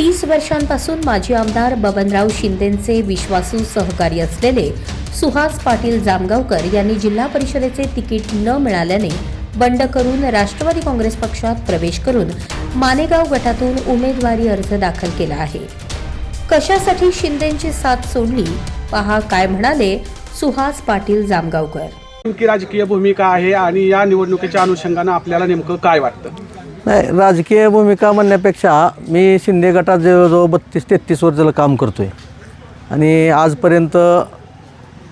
तीस वर्षांपासून माजी आमदार बबनराव शिंदेंचे विश्वासू सहकारी असलेले सुहास पाटील जामगावकर यांनी जिल्हा परिषदेचे तिकीट न मिळाल्याने बंड करून राष्ट्रवादी काँग्रेस पक्षात प्रवेश करून मानेगाव गटातून उमेदवारी अर्ज दाखल केला आहे. कशासाठी शिंदेंची साथ सोडली? पहा काय म्हणाले सुहास पाटील जामगावकर. नेमकी राजकीय भूमिका आहे आणि या निवडणुकीच्या अनुषंगानं आपल्याला नेमकं काय वाटतं? नाही राजकीय भूमिका म्हणण्यापेक्षा मी शिंदे गटात जवळजवळ बत्तीस तेहतीस वर्षाला काम करतो आहे आणि आजपर्यंत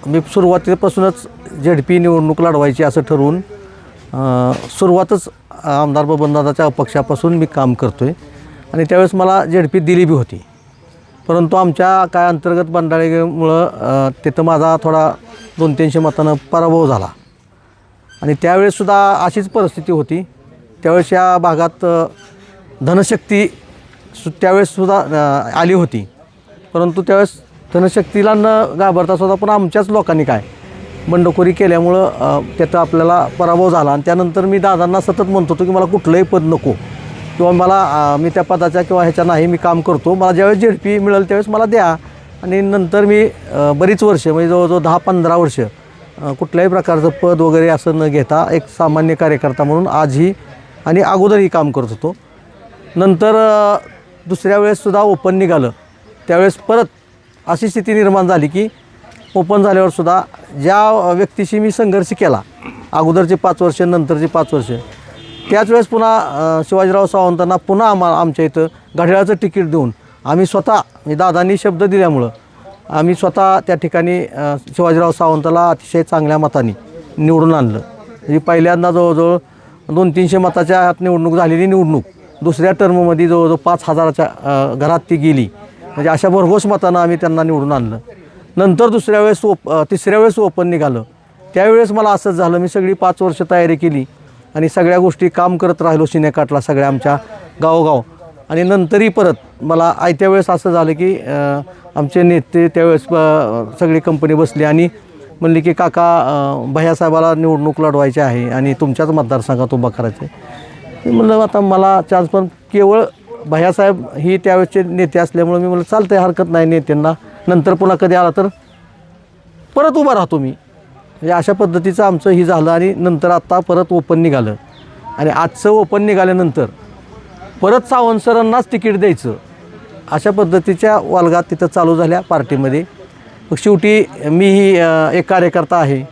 मी सुरुवातीपासूनच झेडपी निवडणूक लढवायची असं ठरवून सुरुवातच आमदार बबनदादाच्या अपक्षापासून मी काम करतो आहे आणि त्यावेळेस मला झेडपी दिली बी होती. परंतु आमच्या काय अंतर्गत बंडाळीमुळं तिथं माझा थोडा दोन तीनशे मतानं पराभव झाला. आणि त्यावेळेससुद्धा अशीच परिस्थिती होती. त्यावेळेस या भागात धनशक्ती सु त्यावेळेससुद्धा आली होती. परंतु त्यावेळेस धनशक्तीला न घाबरता सुद्धा पण आमच्याच लोकांनी काय बंडखोरी केल्यामुळं त्याचा आपल्याला पराभव झाला. आणि त्यानंतर मी दादांना सतत म्हणत होतो की मला कुठलंही पद नको. किंवा मला मी त्या पदाच्या किंवा ह्याच्या नाही मी काम करतो. मला ज्यावेळेस झेडपी मिळेल त्यावेळेस मला द्या. आणि नंतर मी बरीच वर्ष म्हणजे जवळजवळ दहा पंधरा वर्ष कुठल्याही प्रकारचं पद वगैरे असं न घेता एक सामान्य कार्यकर्ता म्हणून आजही आणि अगोदरही काम करत होतो. नंतर दुसऱ्या वेळेससुद्धा ओपन निघालं. त्यावेळेस परत अशी स्थिती निर्माण झाली की ओपन झाल्यावरसुद्धा ज्या व्यक्तीशी मी संघर्ष केला अगोदरचे पाच वर्ष नंतरचे पाच वर्ष त्याच वेळेस पुन्हा शिवाजीराव सावंतांना पुन्हा आम्हा आमच्या इथं घड्याळाचं तिकीट देऊन आम्ही स्वतः म्हणजे दादांनी शब्द दिल्यामुळं आम्ही स्वतः त्या ठिकाणी शिवाजीराव सावंताला अतिशय चांगल्या मताने निवडून आणलं. म्हणजे पहिल्यांदा जवळजवळ दोन तीनशे मताच्या ह्यात निवडणूक झालेली निवडणूक. दुसऱ्या टर्ममध्ये जवळजवळ पाच हजाराच्या घरात ती गेली. म्हणजे अशा भरघोस मतानं आम्ही त्यांना निवडून आणलं. नंतर दुसऱ्या वेळेस ओप तिसऱ्या वेळेस ओपन निघालं. त्यावेळेस मला असंच झालं मी सगळी पाच वर्ष तयारी केली. आणि सगळ्या गोष्टी काम करत राहिलो सिनेकाटला सगळ्या आमच्या गावोगाव. आणि नंतरही परत मला आयत्या वेळेस असं झालं की आमचे नेते त्यावेळेस सगळी कंपनी बसली आणि म्हणले की काका भैयासाहेबाला निवडणूक लढवायची आहे आणि तुमच्याच मतदारसंघात उभा करायचं आहे म्हणलं आता मला चान्स पण केवळ भैयासाहेब ही त्यावेळेसचे नेते असल्यामुळे मी म्हणलं चालतंय हरकत नाही नेत्यांना. नंतर पुन्हा कधी आला तर परत उभा राहतो मी. म्हणजे अशा पद्धतीचं आमचं ही झालं आणि नंतर आत्ता परत ओपन निघालं. आणि आजचं ओपन निघाल्यानंतर परत सावंत सरांनाच तिकीट द्यायचं. अशा पद्धतीच्या वालगात तिथं चालू झाल्या पार्टीमध्ये. मग शेवटी मीही एक कार्यकर्ता आहे.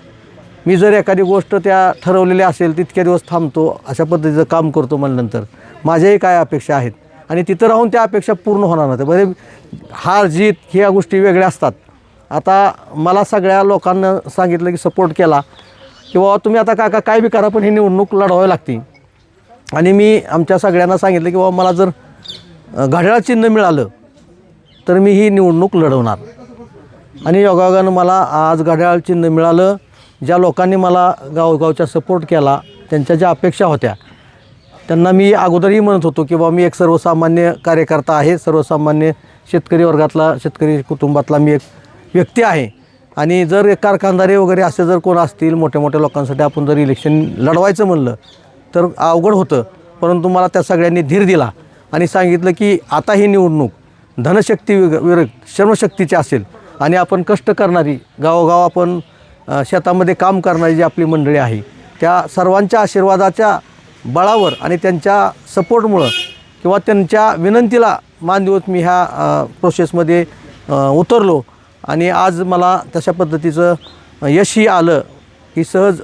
मी जर एखादी गोष्ट त्या ठरवलेली असेल तितक्या दिवस थांबतो अशा पद्धतीचं काम करतो म्हणल्यानंतर माझ्याही काय अपेक्षा आहेत. आणि तिथं राहून त्या अपेक्षा पूर्ण होणार नाही बरे म्हणजे हार जीत ह्या गोष्टी वेगळ्या असतात. आता मला सगळ्या लोकांना सांगितलं की सपोर्ट केला. की बाबा तुम्ही आता काका काय बी करा पण ही निवडणूक लढवावी लागते. आणि मी आमच्या सगळ्यांना सांगितलं की बाबा मला जर घड्याळ चिन्ह मिळालं तर मी ही निवडणूक लढवणार. आणि योगायोगानं मला आज घड्याळ चिन्ह मिळालं. ज्या लोकांनी मला गावगावच्या सपोर्ट केला त्यांच्या ज्या अपेक्षा होत्या त्यांना मी अगोदरही म्हणत होतो की बाबा मी एक सर्वसामान्य कार्यकर्ता आहे. सर्वसामान्य शेतकरी वर्गातला शेतकरी कुटुंबातला मी एक व्यक्ती आहे. आणि जर एक कारखानदारी वगैरे असे जर कोण असतील मोठ्या मोठ्या लोकांसाठी आपण जर इलेक्शन लढवायचं म्हणलं तर अवघड होतं. परंतु मला त्या सगळ्यांनी धीर दिला आणि सांगितलं की आता ही निवडणूक धनशक्ती विर विर श्रमशक्तीची असेल. आणि आपण कष्ट करणारी गावोगाव आपण शेतामध्ये काम करणारी जी आपली मंडळी आहे त्या सर्वांच्या आशीर्वादाच्या बळावर आणि त्यांच्या सपोर्टमुळं किंवा त्यांच्या विनंतीला मान देऊन मी ह्या प्रोसेसमध्ये उतरलो. आणि आज मला तशा पद्धतीचं यशही आलं. की सहज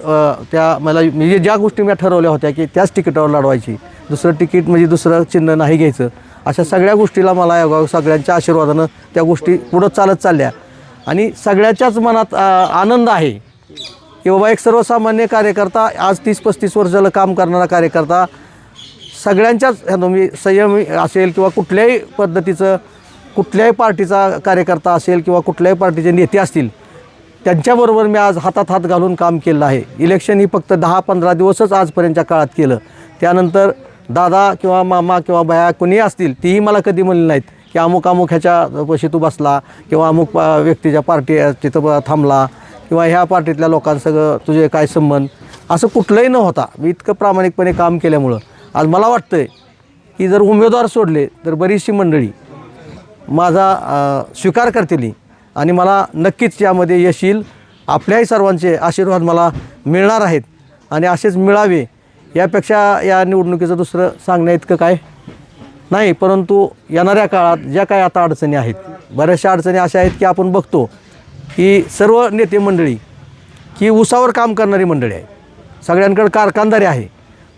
त्या मला म्हणजे ज्या गोष्टी मी ठरवल्या होत्या की त्याच तिकिटावर लढवायची. दुसरं तिकीट म्हणजे दुसरं चिन्ह नाही घ्यायचं. अशा सगळ्या गोष्टीला मला या सगळ्यांच्या आशीर्वादानं त्या गोष्टी पुढं चालत चालल्या. आणि सगळ्याच्याच मनात आनंद आहे की बाबा एक सर्वसामान्य कार्यकर्ता आज तीस पस्तीस वर्षाला काम करणारा कार्यकर्ता सगळ्यांच्याच ह्या तुम्ही संयम असेल किंवा कुठल्याही पद्धतीचं कुठल्याही पार्टीचा कार्यकर्ता असेल किंवा कुठल्याही पार्टीचे नेते असतील त्यांच्याबरोबर मी आज हातात हात घालून काम केलं आहे. इलेक्शन ही फक्त दहा पंधरा दिवसच आजपर्यंतच्या काळात केलं. त्यानंतर दादा किंवा मामा किंवा बाया कुणीही असतील तीही मला कधी म्हणले नाहीत. की अमुक अमुक ह्याच्या पशी तू बसला किंवा अमुक व्यक्तीच्या पार्टी तिथं थांबला किंवा ह्या पार्टीतल्या लोकांसगळं तुझे काय संबंध? असं कुठलंही न होता मी इतकं प्रामाणिकपणे काम केल्यामुळं आज मला वाटतं आहे की जर उमेदवार सोडले तर बरीचशी मंडळी माझा स्वीकार करतील आणि मला नक्कीच यामध्ये यश येईल. आपल्याही सर्वांचे आशीर्वाद मला मिळणार आहेत आणि असेच मिळावे यापेक्षा या निवडणुकीचं दुसरं सांगण्या इतकं काय? नाही परंतु येणाऱ्या काळात ज्या काही आता अडचणी आहेत बऱ्याचशा अडचणी अशा आहेत की आपण बघतो की सर्व नेते मंडळी की उसावर काम करणारी मंडळी आहे. सगळ्यांकडे कारखानदारी आहे.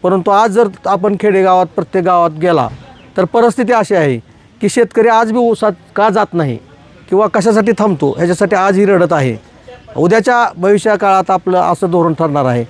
परंतु आज जर आपण खेडेगावात प्रत्येक गावात गेला तर परिस्थिती अशी आहे की शेतकरी आज बी ऊसात का जात नाही किंवा कशासाठी थांबतो ह्याच्यासाठी आजही रडत आहे. उद्याच्या भविष्या काळात आपलं असं धोरण ठरणार आहे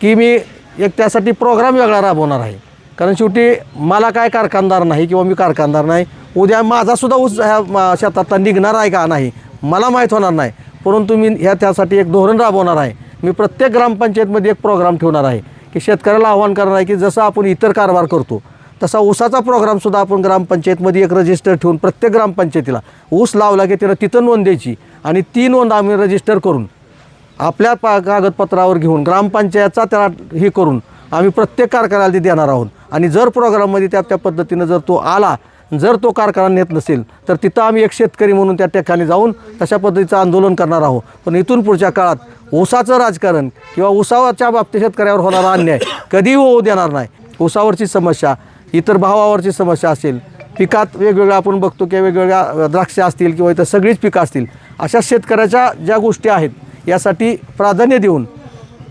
की मी एक त्यासाठी प्रोग्राम वेगळा राबवणार आहे. कारण शेवटी मला काय कारखानदार नाही किंवा मी कारखानदार नाही उद्या माझासुद्धा ऊस ह्या शेतात निघणार आहे का नाही मला माहीत होणार नाही. परंतु मी ह्या त्यासाठी एक धोरण राबवणार आहे. मी प्रत्येक ग्रामपंचायतमध्ये एक प्रोग्राम ठेवणार आहे की शेतकऱ्याला आव्हान करणार आहे की जसं आपण इतर कारभार करतो तसा ऊसाचा प्रोग्रामसुद्धा आपण ग्रामपंचायतमध्ये एक रजिस्टर ठेवून प्रत्येक ग्रामपंचायतीला ऊस लावला की त्याला तिथं नोंद द्यायची आणि ती नोंद आम्ही रजिस्टर करून आपल्या पा कागदपत्रावर घेऊन ग्रामपंचायतचा त्याला हे करून आम्ही प्रत्येक कारखान्याला ते देणार आहोत. आणि जर प्रोग्राममध्ये त्या त्या पद्धतीनं जर तो आला जर तो कारखाना नेत नसेल तर तिथं आम्ही एक शेतकरी म्हणून त्या ठिकाणी जाऊन तशा पद्धतीचं आंदोलन करणार आहोत. पण इथून पुढच्या काळात ऊसाचं राजकारण किंवा ऊसाच्या बाबतीत शेतकऱ्यावर होणारा अन्याय कधीही होऊ देणार नाही. ऊसावरची समस्या इतर भावावरची समस्या असेल पिकात वेगवेगळ्या आपण बघतो की वेगवेगळ्या द्राक्षे असतील किंवा इतर सगळीच पिकं असतील अशा शेतकऱ्याच्या ज्या गोष्टी आहेत यासाठी प्राधान्य देऊन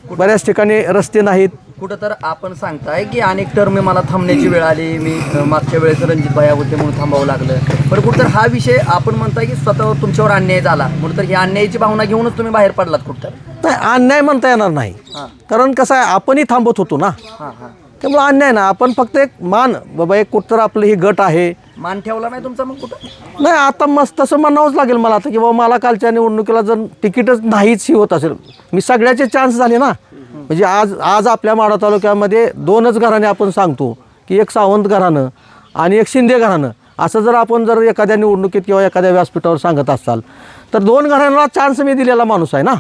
बऱ्याच ठिकाणी रस्ते नाहीत कुठं तर आपण सांगताय की अनेक टर्म मला थांबण्याची वेळ आली. मी अ, मागच्या वेळेस रणजित भाया होते म्हणून थांबावं लागलं. पण कुठं तर हा विषय आपण म्हणताय की स्वतःवर तुमच्यावर अन्याय झाला. म्हणून तर ही अन्यायाची भावना घेऊनच तुम्ही बाहेर पडलात कुठं तर नाही अन्याय म्हणता येणार नाही. हां. कारण कसं आहे आपणही थांबत होतो ना. हां हां. त्यामुळे अन्याय ना आपण फक्त एक मान बाबा एक कुठं आपलं ही गट आहे. मान ठेवला नाही तुमचा मग कुठं? नाही आता मस्त तसं म्हणावंच लागेल मला आता की बाबा मला कालच्या निवडणुकीला जर तिकीटच नाहीच ही होत असेल. मी सगळ्याचे चान्स झाले ना. म्हणजे आज आज आपल्या माडा तालुक्यामध्ये दोनच घराणे आपण सांगतो की एक सावंत घराणं आणि एक शिंदे घराणं असं जर आपण जर एखाद्या निवडणुकीत किंवा एखाद्या व्यासपीठावर सांगत असाल तर दोन घरांना चान्स मी दिलेला माणूस आहे ना?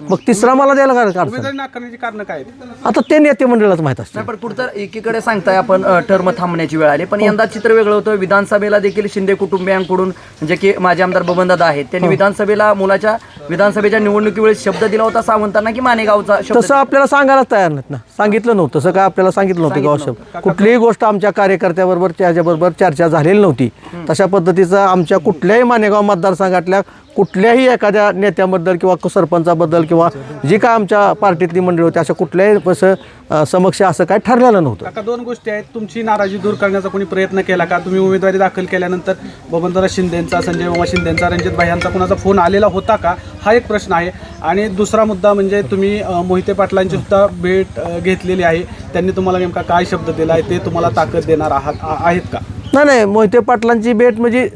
मग तिसरा मला द्यायला काय अडचण? उमेदवारी नाकारण्याची कारण काय? आहेत आता ते नेते मंडळाच माहीत असते नाही पण तर एकीकडे सांगताय आपण टर्म थांबण्याची वेळ आली. पण यंदा चित्र वेगळं होतं. विधानसभेला देखील शिंदे कुटुंबियांकडून म्हणजे की माझे आमदार बबनदादा आहेत त्यांनी विधानसभेला मुलाच्या विधानसभेच्या निवडणुकीवेळेस शब्द दिला होता सावंतांना की मानेगावचा शब्द तसं आपल्याला सांगायलाच तयार नाहीत ना. सांगितलं नव्हतं. तसं काय आपल्याला सांगितलं नव्हतं गावशेप कुठलीही गोष्ट आमच्या कार्यकर्त्याबरोबर त्याच्याबरोबर चर्चा झालेली नव्हती. तशा पद्धतीचं आमच्या कुठल्याही मानेगाव मतदारसंघातल्या कुठल्याही एखाद्या नेत्याबद्दल किंवा सरपंचाबद्दल किंवा जी काय आमच्या पार्टीतली मंडळी होती अशा कुठल्याही असं समक्ष असं काय ठरलेलं नव्हतं. काका दोन गोष्टी आहेत. तुमची नाराजी दूर करण्याचा कोणी प्रयत्न केला का? तुम्ही उमेदवारी दाखल केल्यानंतर बबनदादा शिंदेचा संजय मामा शिंदेचा रणजित भाई यांचा कोणाचा फोन आलेला होता का? हा एक प्रश्न आहे. आणि दुसरा मुद्दा म्हणजे तुम्ही मोहिते पाटलांची सुद्धा भेट घेतलेली आहे. त्यांनी तुम्हाला नेमका काय शब्द दिला आहे ते तुम्हाला ताकद देणार आहात आहेत का? नाही नाही. मोहिते पाटलांची भेट म्हणजे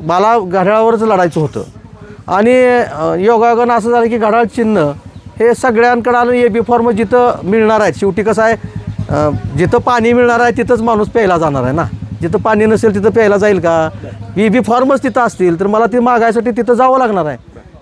मला घड्याळावरच लढायचं होतं. आणि योगायोगानं असं झालं की घड्याळ चिन्ह हे सगळ्यांकडे आलं ए बी फॉर्म जिथं मिळणार आहे शेवटी कसं आहे जिथं पाणी मिळणार आहे तिथंच माणूस प्यायला जाणार आहे ना? जिथं पाणी नसेल तिथं प्यायला जाईल का? बी बी फॉर्मच तिथं असतील तर मला ती मागायसाठी तिथं जावं लागणार आहे.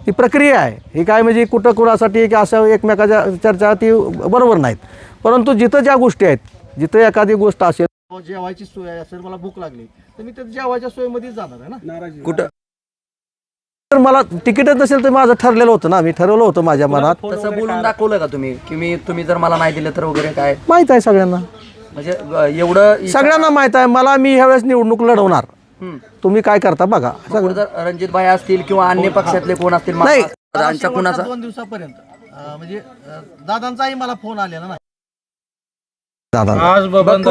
ती प्रक्रिया आहे. ही काय म्हणजे कुठं कुणासाठी की असं एकमेकाच्या चर्चा ती बरोबर नाहीत. परंतु जिथं ज्या गोष्टी आहेत जिथं एखादी गोष्ट असेल जेवायची सोय असेल मला भूक लागली. तर मी त्या जेवायच्या सोयीमध्येच जाणार आहे ना? नाराजी. कुठं? तर मला तिकीटच नसेल तर माझं ठरलेलं होतं ना. मी ठरवलं होतं माझ्या मनात. तसं बोलून दाखवलं का तुम्ही? की मी तुम्ही जर मला नाही दिलं तर वगैरे काय? माहीत आहे सगळ्यांना. म्हणजे अ, एवढं सगळ्यांना माहीत आहे. मला मी ह्यावेळेस निवडणूक लढवणार. हम्म. तुम्ही काय करता बघा. कुठं जर रणजित भाई असतील किंवा अन्य पक्षातले कोण असतील नाही. कुणाचा दोन दिवसापर्यंत. म्हणजे दादांचाही मला फोन आलेला ना आज बघ, बबन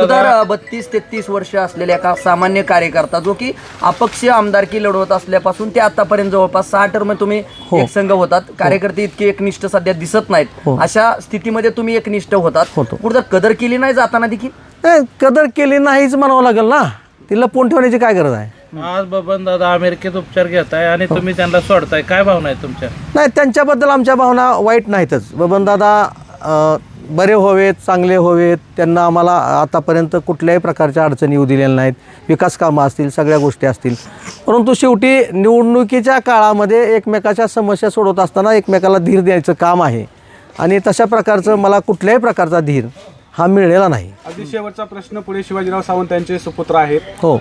बत्तीस तेहतीस वर्ष असलेल्या एका सामान्य कार्यकर्ता जो की अपक्ष आमदारकी लढवत असल्यापासून ते आतापर्यंत जवळपास सहा टर्म तुम्ही एक संघ होतात. कार्यकर्ते इतके एकनिष्ठ सध्या दिसत नाहीत. अशा स्थितीमध्ये तुम्ही एकनिष्ठ होतात. होतो. कुठं कदर केली नाही जाताना देखील? नाही कदर केली नाहीच म्हणावं लागेल ना. ती लपवून ठेवण्याची काय गरज आहे? आज बबन दादा अमेरिकेत उपचार घेताय आणि तुम्ही त्यांना सोडताय. काय भावना आहे तुमच्या? नाही त्यांच्याबद्दल आमच्या भावना वाईट नाहीतच. बबनदादा अं, बरे व्हावेत चांगले व्हावेत. त्यांना आम्हाला आतापर्यंत कुठल्याही प्रकारच्या अडचणी येऊ दिलेल्या नाहीत. विकास कामं असतील सगळ्या गोष्टी असतील. परंतु शेवटी निवडणुकीच्या काळामध्ये एकमेकाच्या समस्या सोडवत असताना एकमेकाला धीर द्यायचं काम आहे. आणि तशा प्रकारचं मला कुठल्याही प्रकारचा धीर हा मिळलेला नाही. अगदी शेवटचा प्रश्न पुढे शिवाजीराव सावंत यांचे सुपुत्र आहेत. हो.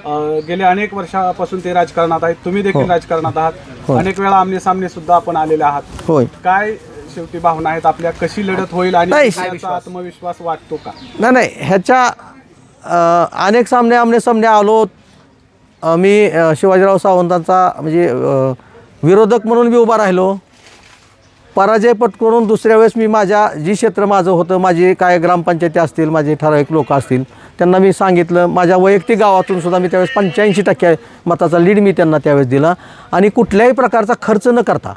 गेल्या अनेक वर्षापासून ते राजकारणात आहेत. तुम्ही देखील राजकारणात आहात. अनेक वेळा आमने सामने सुद्धा आपण आलेले आहात. होय. काय शेवटी भावना आहेत. आपल्या कशी लढत होईल आणि नाही. आत्मविश्वास वाटतो का? नाही नाही. ह्याच्या अ, अनेक सामने आमने सामने आलो. अ, मी अ, शिवाजीराव सावंतांचा म्हणजे अ, विरोधक म्हणून मी उभा राहिलो. पराजय पत्करून दुसऱ्या वेळेस मी माझ्या जी क्षेत्र माझं होतं माझी काय ग्रामपंचायती असतील माझे ठराविक लोक असतील त्यांना मी सांगितलं. माझ्या वैयक्तिक गावातून सुद्धा मी त्यावेळेस पंच्याऐंशी टक्के मताचा लीड मी त्यांना त्यावेळेस दिला. आणि कुठल्याही प्रकारचा खर्च न करता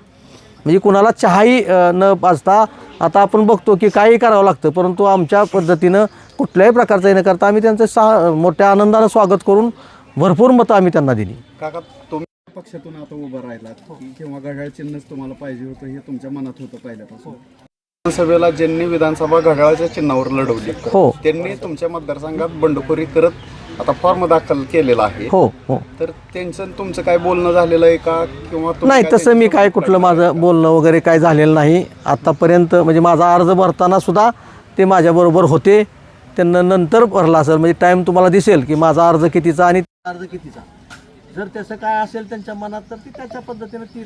म्हणजे कुणाला चहाही न पाजता आता आपण बघतो की काही करावं लागतं परंतु आमच्या पद्धतीनं कुठल्याही प्रकारचं न करता आम्ही त्यांचं सा मोठ्या आनंदानं स्वागत करून भरपूर मतं आम्ही त्यांना दिली. काका तुम्ही पक्षातून आता उभं राहिलात किंवा घड्याळ चिन्हच तुम्हाला पाहिजे होतं हे तुमच्या मनात होतं पहिल्यापासून? विधानसभेला ज्यांनी विधानसभा घड्याळाच्या चिन्हावर लढवली हो. त्यांनी तुमच्या मतदारसंघात बंडखोरी करत आता फॉर्म दाखल केलेला आहे. हो हो. तर त्यांचं आणि तुमचं काय बोलणं झालेलं आहे का? किंवा तुम्ही नाही काय तसं मी काय कुठलं माझं बोलणं वगैरे काय झालेलं नाही. आत्तापर्यंत म्हणजे माझा अर्ज भरताना सुद्धा ते माझ्याबरोबर होते. त्यांना नंतर भरला असेल. म्हणजे टाईम तुम्हाला दिसेल की माझा अर्ज कितीचा आणि अर्ज कितीचा. जर त्याचं काय असेल त्यांच्या मनात तर ती त्याच्या पद्धतीनं ती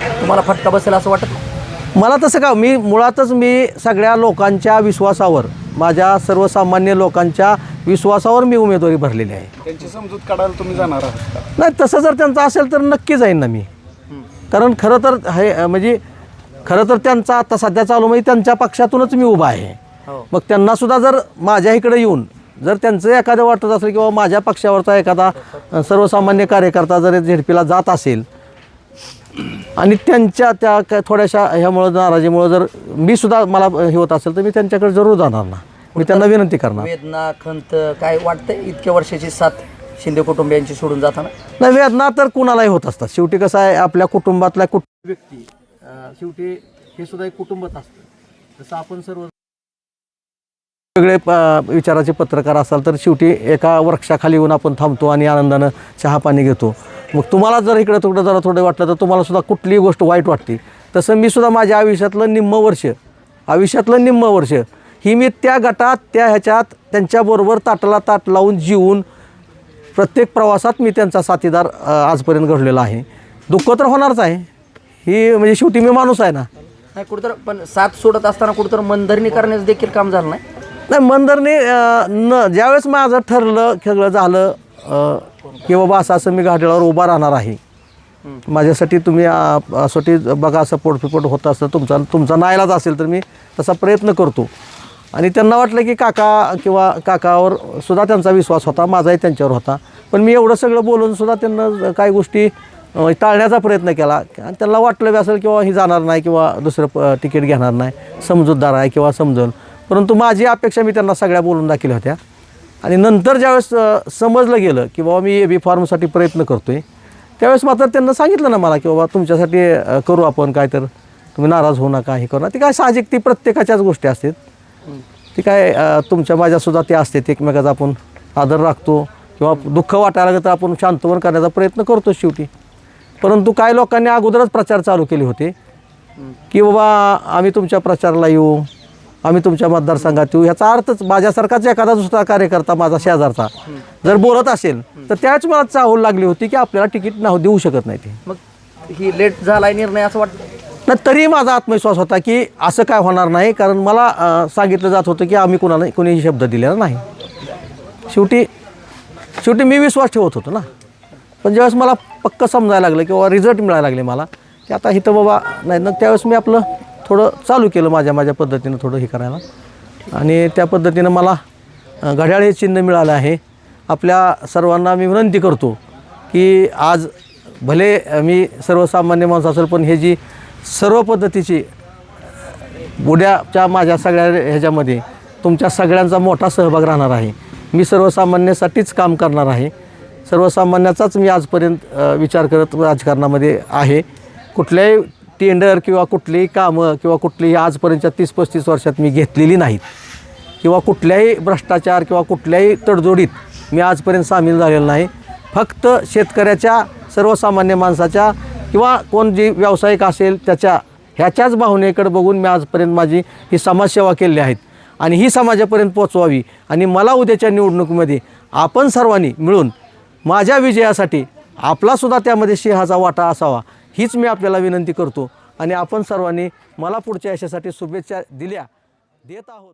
तुम्हाला फटका बसेल असं वाटत मला तसं का मी मुळातच मी सगळ्या लोकांच्या विश्वासावर माझ्या सर्वसामान्य लोकांच्या विश्वासावर मी उमेदवारी भरलेली आहे. त्यांची समजूत काढायला तुम्ही जाणार आहात का? नाही तसं जर त्यांचं असेल तर नक्की जाईन ना मी. कारण खरं तर हे म्हणजे खरं तर त्यांचा आता सध्या चालू म्हणजे त्यांच्या पक्षातूनच मी उभा आहे. मग त्यांना सुद्धा जर माझ्या इकडे येऊन जर त्यांचं एखादं वाटत असेल किंवा माझ्या पक्षावरचा एखादा अं, सर्वसामान्य कार्यकर्ता जर झेडपीला जात असेल आणि त्यांच्या त्या काय थोड्याशा ह्यामुळं नाराजीमुळं जर मी सुद्धा मला हे होत असेल तर मी त्यांच्याकडे जरूर जाणार ना. मी त्यांना विनंती करणार. वेदना खंत काय वाटतंय? इतक्या वर्षाची साथ शिंदे कुटुंबियांची सोडून जाताना? नाही वेदना तर कुणालाही होत असतात. शेवटी कसं आहे आपल्या कुटुंबातल्या कुठ व्यक्ती शेवटी हे सुद्धा एक कुटुंबच असतं. जसं आपण सर्व वेगळे प- विचाराचे पत्रकार असाल तर शेवटी एका वृक्षाखाली येऊन आपण थांबतो आणि आनंदानं चहा पाणी घेतो. मग तुम्हाला जर इकडं तिकडं जरा थोडं वाटलं तर तुम्हाला सुद्धा कुठलीही गोष्ट वाईट वाटते. तसं मी सुद्धा माझ्या आयुष्यातलं निम्म वर्ष आयुष्यातलं निम्म वर्ष ही मी त्या गटात त्या ह्याच्यात त्यांच्याबरोबर ताटाला ताट लावून जीवन प्रत्येक प्रवासात मी त्यांचा साथीदार आजपर्यंत घडलेला आहे. दुःख तर होणारच आहे. ही म्हणजे शेवटी मी माणूस आहे ना. नाही कुठतर पण साथ सोडत असताना कुठतर मनधरणी करण्याचं देखील काम झालं नाही? अ, न ज्यावेळेस माझं ठरलं सगळं झालं की बाबा असं असं मी घाटाळावर उभा राहणार आहे. माझ्यासाठी तुम्ही अ, साठी बघा सपोर्ट फिपोर्ट होत असतं तुमचा तुमचा नाईलाज असेल तर मी तसा प्रयत्न करतो. आणि त्यांना वाटलं की काका किंवा काकावर सुद्धा त्यांचा विश्वास होता माझाही त्यांच्यावर होता. पण मी एवढं सगळं बोलून सुद्धा त्यांना काही गोष्टी टाळण्याचा प्रयत्न केला. आणि त्यांना वाटलं बी असेल किंवा ही जाणार नाही किंवा दुसरं प तिकीट घेणार नाही. समजूतदार आहे किंवा समजल. परंतु माझी अपेक्षा मी त्यांना सगळ्या बोलून दाखवल्या होत्या. आणि नंतर ज्यावेळेस समजलं गेलं की बाबा मी ए बी फॉर्मसाठी प्रयत्न करतो आहे त्यावेळेस मात्र त्यांना सांगितलं ना मला की बाबा तुमच्यासाठी करू आपण काय तर. तुम्ही नाराज होऊ नका हे करू ना ती काय साहजिक ती प्रत्येकाच्याच गोष्टी असतात. ती काय तुमच्या माझ्यासुद्धा ते असते एकमेकाचा आपण आदर राखतो किंवा दुःख वाटायला लागलं तर आपण शांतवन करण्याचा प्रयत्न करतो शेवटी. परंतु काही लोकांनी अगोदरच प्रचार चालू केले होते. की बाबा आम्ही तुमच्या प्रचाराला येऊ. आम्ही तुमच्या मतदारसंघात येऊ. ह्याचा अर्थच माझ्यासारखाच एखादा दुसरा कार्यकर्ता माझा शेजारचा जर बोलत असेल तर त्याच मला चाहूल लागली होती की आपल्याला तिकीट नाव देऊ शकत नाही ते. मग ही लेट झालाय निर्णय असं वाटतं? नाही तरी माझा आत्मविश्वास होता की असं काय होणार नाही कारण मला सांगितलं जात होतं की आम्ही कोणाला कोणीही शब्द दिलेला नाही. शेवटी शेवटी मी विश्वास ठेवत होतो ना. पण ज्यावेळेस मला पक्क समजायला लागलं किंवा रिझल्ट मिळायला लागले मला की आता इथं बाबा नाही ना त्यावेळेस मी आपलं थोडं चालू केलं माझ्या माझ्या पद्धतीनं थोडं हे करायला. आणि त्या पद्धतीनं मला घड्याळ हे चिन्ह मिळालं आहे. आपल्या सर्वांना मी विनंती करतो की आज भले मी सर्वसामान्य माणूस असेल पण हे जी सर्व पद्धतीची उद्याच्या माझ्या सगळ्या ह्याच्यामध्ये तुमच्या सगळ्यांचा मोठा सहभाग राहणार आहे. मी सर्वसामान्यासाठीच काम करणार आहे. सर्वसामान्याचाच मी आजपर्यंत विचार करत राजकारणामध्ये आहे. कुठल्याही टेंडर किंवा कुठलीही कामं किंवा कुठलीही आजपर्यंतच्या तीस पस्तीस वर्षात मी घेतलेली नाहीत. किंवा कुठल्याही भ्रष्टाचार किंवा कुठल्याही तडजोडीत मी आजपर्यंत सामील झालेलो नाही. फक्त शेतकऱ्याच्या सर्वसामान्य माणसाच्या किंवा कोण जी व्यावसायिक असेल त्याच्या ह्याच्याच भावनेकडे बघून मी आजपर्यंत माझी ही समाजसेवा केली आहेत आणि ही समाजापर्यंत पोचवावी आणि मला उद्याच्या निवडणुकीमध्ये आपण सर्वांनी मिळून माझ्या विजयासाठी आपलासुद्धा त्यामध्ये सिंहाचा वाटा असावा. हीच मी आपल्याला विनंती करतो. आणि आपण सर्वांनी मला पुढच्या यशासाठी शुभेच्छा दिल्या. देत आहोत.